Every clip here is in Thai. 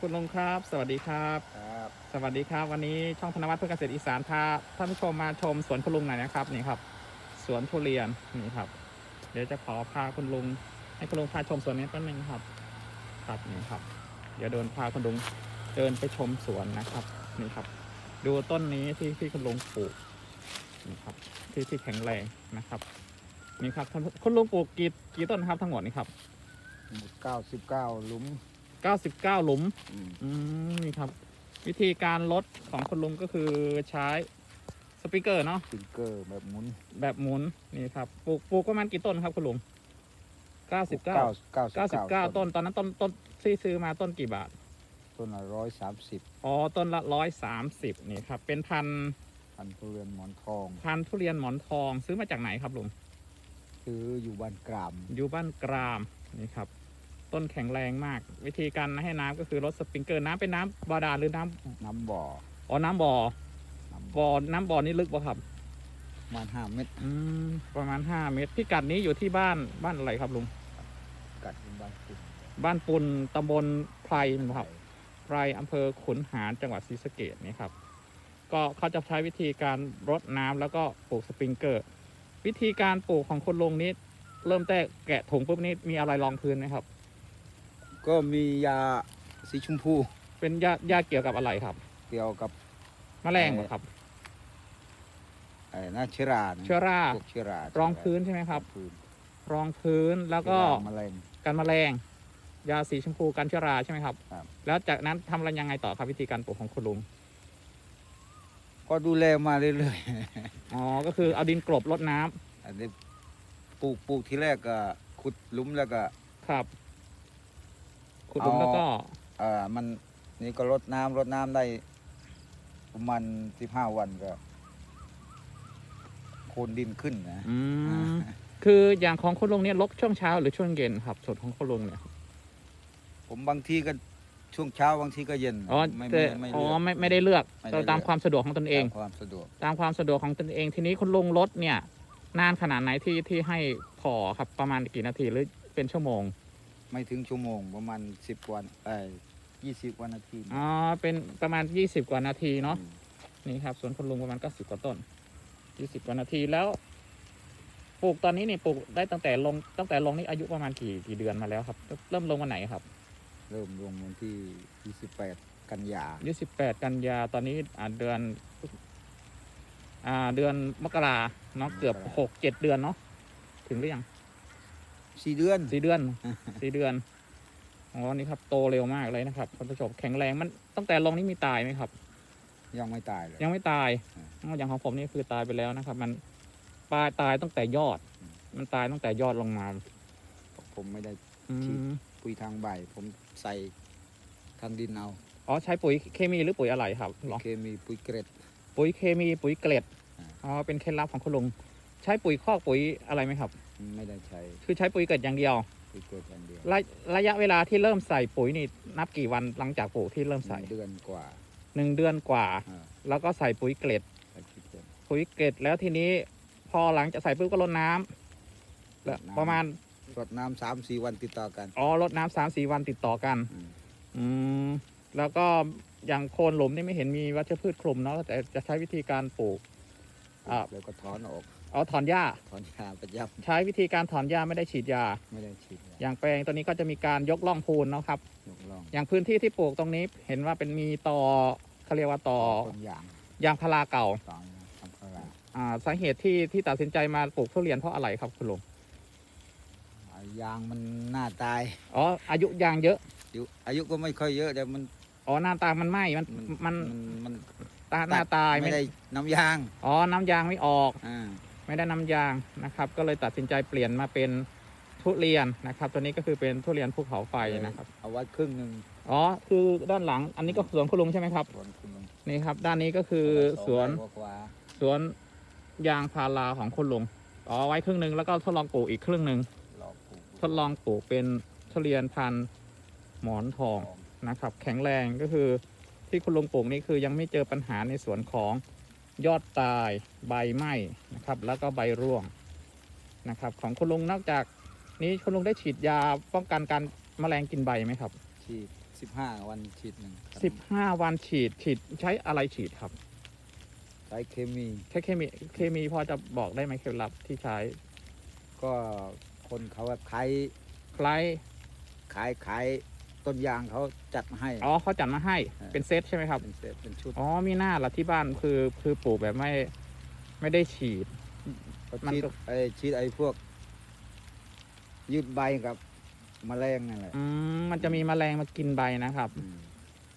คุณลุงครับ สวัสดีครับ ครับสวัสดีครับ วันนี้ช่องธนวัฒน์เพื่อเกษตรอีสานพาท่านผู้ชมมาชมสวนคุณลุงหน่อยนะครับนี่ครับ สวนทุเรียนนี่ครับ เดี๋ยวจะขอพาคุณลุง ให้คุณลุงพาชมสวนนี้แป๊บนึงครับครับนี่ครับ เดี๋ยวเดินพาคุณลุงเดินไปชมสวนนะครับนี่ครับ ดูต้นนี้ที่ที่คุณลุงปลูกนี่ครับ ที่ที่แข็งแรงนะครับนี่ครับท่านคุณลุงปลูกกี่กี่ต้นครับทั้งหมดนี่ครับเก้าสิบเก้าหลุม 99 หลุม อืมอืมนี่ครับ วิธีการลดของคุณลุงก็คือใช้สปริงเกอร์เนาะฟิงเกอร์แบบหมุนแบบหมุนนี่ครับปลูกปลูกประมาณกี่ต้นครับคุณลุง 99 เก้าสิบเก้า99 ต้นตอนนั้นต้นต้นที่ซื้อมาต้นกี่บาท ต้นละร้อยสามสิบอ๋อ ต้นละร้อยสามสิบนี่ครับ เป็นพันธุ์พันทุเรียนหมอนทอง พันธุ์ทุเรียนหมอนทองซื้อมาจากไหนครับลุง ซื้ออยู่บ้านกราม อยู่บ้านกรามนี่ครับ ต้นแข็งแรงมาก วิธีการให้น้ำก็คือลดสปริงเกอร์น้ำเป็นน้ำบาดาลหรือน้ำน้ำบ่ออ๋อน้ำบ่อน้ำบ่อบ่อน้ำบ่อนี่ลึกป่ะครับ ประมาณห้าเมตรอืมประมาณ 5 เมตรพิกัดนี้อยู่ที่บ้านบ้านอะไรครับลุง กัดเป็นบ้านติดบ้านปุนตำบลไพรครับไพรอำเภอขุนหารจังหวัดศรีสะเกดนี่ครับ ก็เขาจะใช้วิธีการรดน้ำแล้วก็ปลูกสปริงเกอร์ วิธีการปลูกของคนลุงนี้ เริ่มแต่แกะถุงปุ๊บนี้มีอะไรรองพื้นไหมครับ ก็มียาสีชมพูเป็นยายาเกี่ยวกับอะไรครับเกี่ยวกับแมลงเหรอครับ ไอ้นาเชื้อรานะเชื้อรา พวกเชื้อรารองพื้นใช่ไหมครับ พื้นรองพื้นแล้วก็เชื้อราแมลงกันแมลง ยาสีชมพูกันเชื้อราใช่ไหมครับ ครับ แล้วจากนั้นทำอะไรยังไงต่อครับวิธีการปลูกของคุณลุง ก็ดูแลมาเรื่อยอ๋อ ก็คือเอาดินกลบรดน้ำ ๆ อันนี้ปลูกปลูกที่แรกก็ขุดหลุมแล้วก็ ครับ ขุดหลุมเอาแล้วก็เอ่อมันนี่ก็รดน้ำรดน้ำได้ประมาณสิบห้าวันก็โคนดินขึ้นนะอืมคืออย่างของคุณลุงเนี่ยลกช่วงเช้าหรือช่วงเย็นครับส่วนของคุณลุงเนี่ยผมบางทีก็ช่วงเช้าบางทีก็เย็นอ๋อไม่แต่ไม่ไม่อ๋อเลือก ไม่ไม่ได้เลือกไม่ได้เลือก ตามความสะดวกของตนเอง ตามความสะดวก ตามความสะดวกของตนเองทีนี้คุณลุงลดเนี่ย นานขนาดไหนที่ที่ให้พอครับประมาณกี่นาทีหรือเป็นชั่วโมง ไม่ถึงชั่วโมงประมาณสิบวันเอ้ยี่สิบวันนาทีอ๋อเป็นประมาณ 20 กว่านาทีเนาะอืมนี่ครับสวนคุณลุงประมาณก็สิบกว่าต้น 20 กว่านาทีแล้ว ปลูกตอนนี้เนี่ยปลูกได้ตั้งแต่ลงตั้งแต่ลงนี่อายุประมาณกี่กี่เดือนมาแล้วครับ เริ่มลงวันไหนครับ เริ่มลงวันที่ยี่สิบแปดกันยายี่สิบแปดกันยาตอนนี้อ่าเดือน อ่าเดือนมกราเนาะเกือบหกเจ็ดเดือนเนาะถึงหรือยัง สี่เดือนสี่เดือนสี่เดือนอ๋อนี่ครับโตเร็วมากเลยนะครับท่านผู้ชมแข็งแรงมันตั้งแต่ลงนี่มีตายไหมครับ ยังไม่ตายเลยยังไม่ตายอืมอ๋ออย่างของผมนี่คือตายไปแล้วนะครับ มันปลายตายตั้งแต่ยอดอืมมันตายตั้งแต่ยอดลงมา ผมไม่ได้อืฉีดมปุ๋ยทางใบ ผมใส่ทางดินเอาอ๋อใช้ปุ๋ยเคมีหรือปุ๋ยอะไรครับลองเคมีปุ๋ยเกรดปุ๋ยเคมีปุ๋ยเกล็ดอ่าอ๋อเป็นเคล็ดลับของคุณลุงใช้ปุ๋ยคอกปุ๋ยอะไรไหมครับ ไม่ได้ใช้คือใช้ปุ๋ยเกล็ดอย่างเดียวปุ๋ยเกรดอย่างเดียวระระยะเวลาที่เริ่มใส่ปุ๋ยนี่นับกี่วันหลังจากปลูกที่เริ่มหใส่นึ่งเดือนกว่าหนึ่งเดือนกว่า อ่าแล้วก็ใส่ปุ๋ยเกล็ด ใส่ปุ๋ยเกรดปุ๋ยเกล็ดแล้วทีนี้พอหลังจากใส่ปุ๊บก็รดน้ำแล้วรดน้ำ ประมาณรดน้ำสามสี่วันติดต่อกันอ๋อรดน้ำสามสี่วันติดต่อกัน อืมอืมแล้วก็อย่างโคนหลุมนี่ไม่เห็นมีวัชพืชคลุมเนาะแต่จะใช้วิธีการปลูกอ่าแล้วก็ถอนออก เอาถอนหญ้า ถอนยาประยับใช้วิธีการถอนหญ้าไม่ได้ฉีดยาไม่ได้ฉีดยาอย่างแปลงตัวนี้ก็จะมีการยกล่องพูนเนาะครับ ยกล่องอย่างพื้นที่ที่ปลูกตรงนี้เห็นว่าเป็นมีตอเขาเรียกว่าตอต้นยางยางพาราเก่า ตอนทำพาราอ่าสาเหตุที่ที่ตัดสินใจมาปลูกทุเรียนเพราะอะไรครับคุณลุง อ่ายางมันหน้าตายอ๋ออายุยางเยอะ อายุอายุก็ไม่ค่อยเยอะแต่มันอ๋อหน้าตามันไหมมันมันมันมันตาหน้าตายไม่ได้น้ำยางอ๋อน้ำยางไม่ออก อ่า ไม่ได้น้ำยางนะครับ ก็เลยตัดสินใจเปลี่ยนมาเป็นทุเรียนนะครับ ตัวนี้ก็คือเป็นทุเรียนภูเขาไฟนะครับเอาไว้ครึ่งหนึ่งอ๋อคือด้านหลังอันนี้ก็สวนคุณลุงใช่ไหมครับสวนคุณลุงนี่ครับ ด้านนี้ก็คือสวนกว่าสวนยางพาราของคุณลุงอ๋อไว้ครึ่งหนึ่งแล้วก็ทดลองปลูกอีกครึ่งหนึ่งๆรอปลูกทดลองปลูกเป็นทุเรียนพันธุ์หมอนทองนะครับ แข็งแรงก็คือที่คุณลุงปลูกนี่คือยังไม่เจอปัญหาในส่วนของ ยอดตายใบไหม้นะครับ แล้วก็ใบร่วงนะครับ ของคุณลุงนอกจากนี้คุณลุงได้ฉีดยาป้องกันการแมลงกินใบไหมครับฉฉีดสิบห้าวันฉีดหนึ่งสิบห้าวันฉีดฉีดใช้อะไรฉีดครับ ใช้เคมีใช้เคมีเคมีพอจะบอกได้ไหมเคล็ดลับที่ใช้ก็คนเขาว่าขายคล้ายขายขาย ต้นยางเขาจัดมาให้ อ๋อเขาจัดมาให้เออเป็นเซตใช่ไหมครับ เป็นเซตเป็นชุดอ๋อมีหน้าละที่บ้านคือคือปลูกแบบไม่ไม่ได้ฉีด เขามันฉีดก็ ไอ้ฉีดไอ้พวก ยืดใบกับแมลงนั่นแหละอืมมันจะมีแมลงมากินใบนะครับ อืม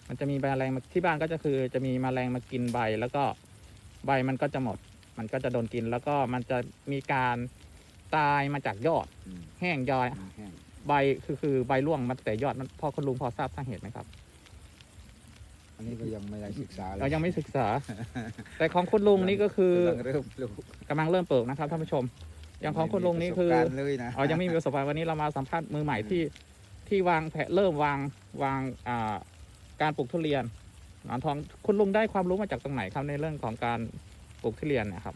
มันจะมีแมลงมาที่บ้านก็จะคือจะมีแมลงมากินใบ แล้วก็ใบมันก็จะหมด มันก็จะโดนกินแล้วก็มันจะมีการตายมาจากยอด อืมแห้งยอย แห้ง ใบคือคือใบร่วงมาแต่ยอดมันพอคุณลุงพอทราบสาเหตุไหมครับอันนี้ก็ยังไม่ได้ศึกษาเลเรายังไม่ศึกษา แต่ของคุณลุงนี่ก็คือกำลังเริ่มปลูกกำลังเริ่มปลูกนะครับท่านผู้ชม อย่างของคุณลุงนี่คือ ไม่มีประสบการณ์เลยนะอ๋อ ยังไม่มีประสบการณ์วันนี้เรามาสัมภาษณ์มือใหม่ที่ที่วางแผนเริ่มวางวางอ่าการปลูกทุเรียนหนอนทองคุณลุงได้ความรู้มาจากตรงไหนครับในเรื่องของการปลูกทุเรียนเนะครับ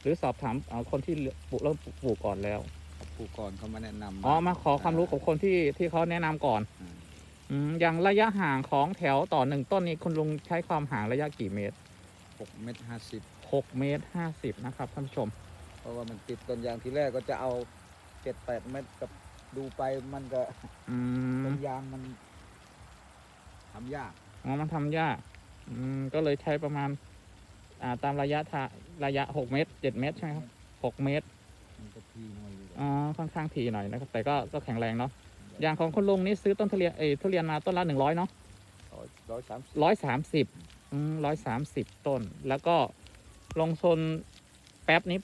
หรือสอบถามเอ่อคนที่ปลูกเริ่มปลูกก่อนแล้ว ปลูกก่อนเขามาแนะนำอ๋อมาขอความรู้กับคนที่ที่เขาแนะนำก่อนอ่าอืมอย่างระยะห่างของแถวต่อหนึ่งต้นนี้คุณลุงใช้ความห่างระยะกี่เมตรหกเม็ดห้าสิบหกเมตรห้าสิบนะครับท่านผู้ชม เพราะว่ามันติดต้นยางทีแรกก็จะเอาเจ็ดแปดเม็ดกับดูไปมันก็อืมต้นยางมันทำยากอ๋อมันทำยากอืมก็เลยใช้ประมาณ อ่าตามระยะทาระยะหกเมตรเจ็ดเมตรใช่ไหมครับหกเมตร มันก็ทีน้อยอยู่อ๋อค่อนข้างถี่หน่อยนะครับแต่ก็ก็แข็งแรงเนาะอย่างของคุณลุงนี่ซื้อต้นทุเรียนเอยทุเรียนมาต้นละหนึ่งร้อยเนาะร้อยร้อยสามสิบร้อยสามสิบอืมร้อยสามสิบต้น แล้วก็ลงทุนแป๊บนี้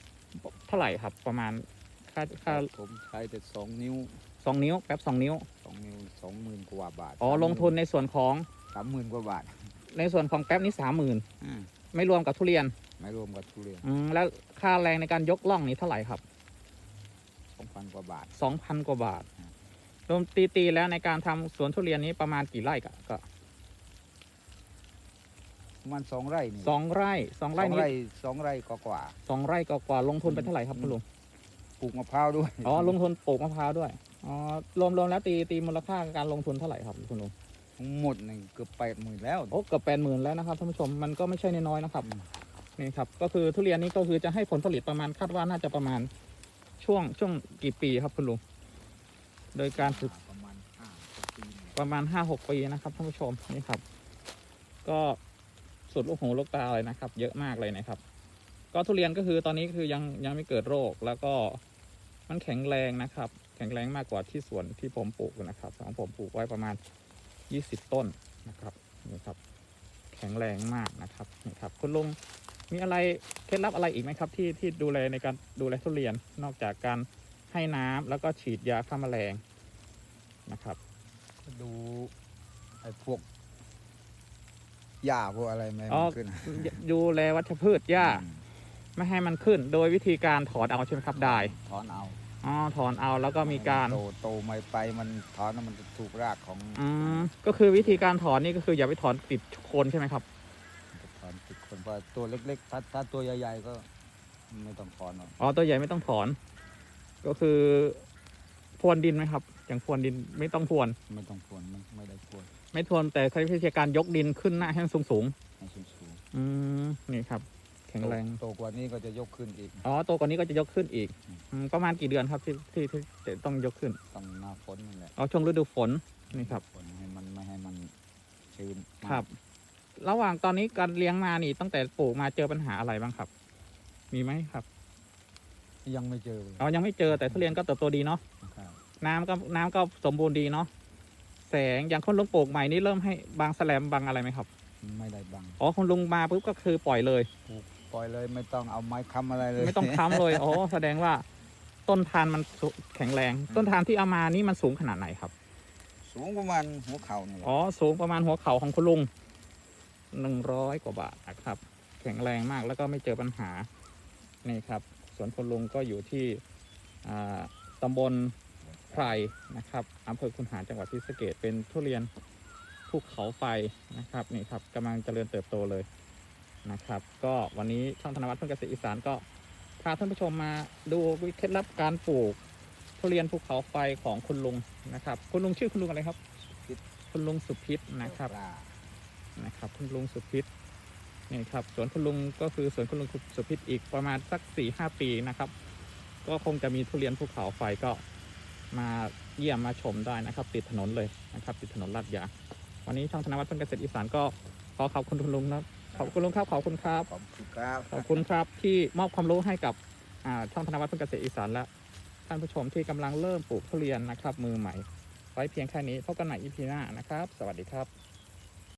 เท่าไหร่ครับประมาณค่าค่าผมใช้แต่สองนิ้วสองนิ้วแป๊บสองนิ้วสองนิ้วสองหมื่นกว่าบาทอ๋อลงทุนในส่วนของสามหมื่นกว่าบาท ในส่วนของแป๊บนี้สามหมื่นอืมไม่รวมกับทุเรียน ไม่รวมกับทุเรียนอืมแล้วค่าแรงในการยกล่องนี้เท่าไหร่ครับส องพันกว่าบาท สองพันกว่าบาทอืมรวมตีตีๆแล้วในการทำสวนทุเรียนนี้ประมาณกี่ไร่ก็ก็ประมาณสองไร่นี่สองไร่สองสไร่องนี้ไร่สองไร่กว่าสองไร่ก็กว่าลงทุนไปเท่าไหร่ครับอืมคุณลุงๆปลูกมะพร้าวด้วย อ๋อ ลงทุนปลูกมะพร้าวด้วย อ๋อ รวมรวมแล้วตีตีมูลค่าการลงทุนเท่าไหร่ครับคุณลุงทั้งหมดนี่เกือบแปดหมื่นแล้ว โอ้ เกือบแปดหมื่นแล้วนะครับท่านผู้ชม มันก็ไม่ใช่น้อยๆนะครับอืมนี่ครับ ก็คือทุเรียนนี้ก็คือจะให้ผลผลิตประมาณคาดว่าน่าจะประมาณ ช่วงช่วงกี่ปีครับคุณลุง โดยการศึกประมาณห้าหกปีเนี่ยประมาณห้าหกปีนะครับท่านผู้ชมนี่ครับ ก็สุดลูกหูลูกตาเลยนะครับ เยอะมากเลยนะครับ ก็ทุเรียนก็คือตอนนี้คือยังยังไม่เกิดโรคแล้วก็มันแข็งแรงนะครับ แข็งแรงมากกว่าที่สวนที่ผมปลูกนะครับของผมปลูกไว้ประมาณยี่สิบต้นนะครับนี่ครับ แข็งแรงมากนะครับนี่ครับคุณลุง มีอะไรเคล็ดลับอะไรอีกไหมครับ ที่ที่ดูแลในการดูแลทุเรียนนอกจากการให้น้ำแล้วก็ฉีดยาฆ่าแมลงนะครับก็ดูไอ้พวกหญ้าพวกอะไรไม่อ๋อมันขึ้นดูแลวัชพืชหญ้าอืมไม่ให้มันขึ้น โดยวิธีการถอนเอาใช่ไหมครับได้ถอนเอาอ๋อถอนเอาแล้วก็มีการโตโตไม่ไปมันถอนแล้วมันจะถูกรากของอืมก็คือวิธีการถอนนี่ก็คืออย่าไปถอนติดโคนใช่ไหมครับถ อนติดคนเพราะตัวเล็กๆถ้าถ้าตัวใหญ่ๆก็ไม่ต้องถอนหรอกอ๋อตัวใหญ่ไม่ต้องถอน ก็คือพรวนดินไหมครับอย่างพรวนดินไม่ต้องพรวน ไม่ต้องพรวนไม่ไม่ได้พรวนไม่พรวนแต่ใช้วิธีการยกดินขึ้นหน้าให้สูงสูงให้สูงๆอืมนี่ครับๆแข็งแรงโตโตกว่านี้ก็จะยกขึ้นอีก อ๋อตัวกว่านี้ก็จะยกขึ้นอีกอืมอืมประมาณกี่เดือนครับที่ที่ที่ที่ต้องยกขึ้นต้องหน้าฝนนี่แหละอ๋อช่วงฤดูฝนนี่ครับ ฝนให้มันไม่ให้มันชื้นมากครับ ระหว่างตอนนี้การเลี้ยงมานี่ ตั้งแต่ปลูกมาเจอปัญหาอะไรบ้างครับ มีไหมครับยังไม่เจอเลยอ๋อยังไม่เจอแต่ทุเรียนก็เติบโตดีเนาะครับน้ำก็น้ำก็สมบูรณ์ดีเนาะแสงอย่างคนลุงปลูกใหม่นี่เริ่มให้บางแสลมบางอะไรไหมครับไม่ได้บังอ๋อคนลุงมาปุ๊บก็คือปล่อยเลย ปล่อยเลยไม่ต้องเอาไม้ค้ำอะไรเลยไม่ต้องค้ำเลยอ๋อแสดงว่า ต้นทานมันสุแข็งแรง ต้นทานที่เอามานี่มันสูงขนาดไหนครับ สูงประมาณหัวเข่านี่แหละอ๋อสูงประมาณหัวเข่าของคุณลุง หนึ่งร้อยกว่าบาทนะครับ แข็งแรงมากแล้วก็ไม่เจอปัญหานี่ครับสวนคุณลุงก็อยู่ที่อ่าตำบลไพรนะครับอำเภอคุนหารจังหวัดศรีสะเกดเป็นทุเรียนภูเขาไฟนะครับนี่ครับกำลังเจริญเติบโตเลยนะครับ ก็วันนี้ช่องธนวัฒน์เพื่อนเกษตรอีสานก็พาท่านผู้ชมมาดูเคล็ดลับการปลูกทุเรียนภูเขาไฟของคุณลุงนะครับ คุณลุงชื่อคุณลุงอะไรครับ คุณลุงสุพิษนะครับ นะครับคุณลุงสุพิษนี่ครับสวนคุณลุงก็คือสวนคุณลุงสุพิษอีกประมาณสักสี่ห้าปีนะครับ ก็คงจะมีทุเรียนภูเขาไฟก็มาเยี่ยมมาชมได้นะครับ ติดถนนเลยนะครับ ติดถนนลาดยางวันนี้ช่องธนวัฒน์เพื่อนเกษตรอีสานก็ขอขอบคุณคุณลุงนะครับขอบคุณลุงครับขอบคุณครับ ขอบคุณครับขอบคุณครับที่มอบความรู้ให้กับอ่าช่องธนวัฒน์เพื่อนเกษตรอีสานและท่านผู้ชมที่กำลังเริ่มปลูกทุเรียนนะครับ มือใหม่ ไว้เพียงแค่นี้พบกันใหม่ EP หน้านะครับ สวัสดีครับ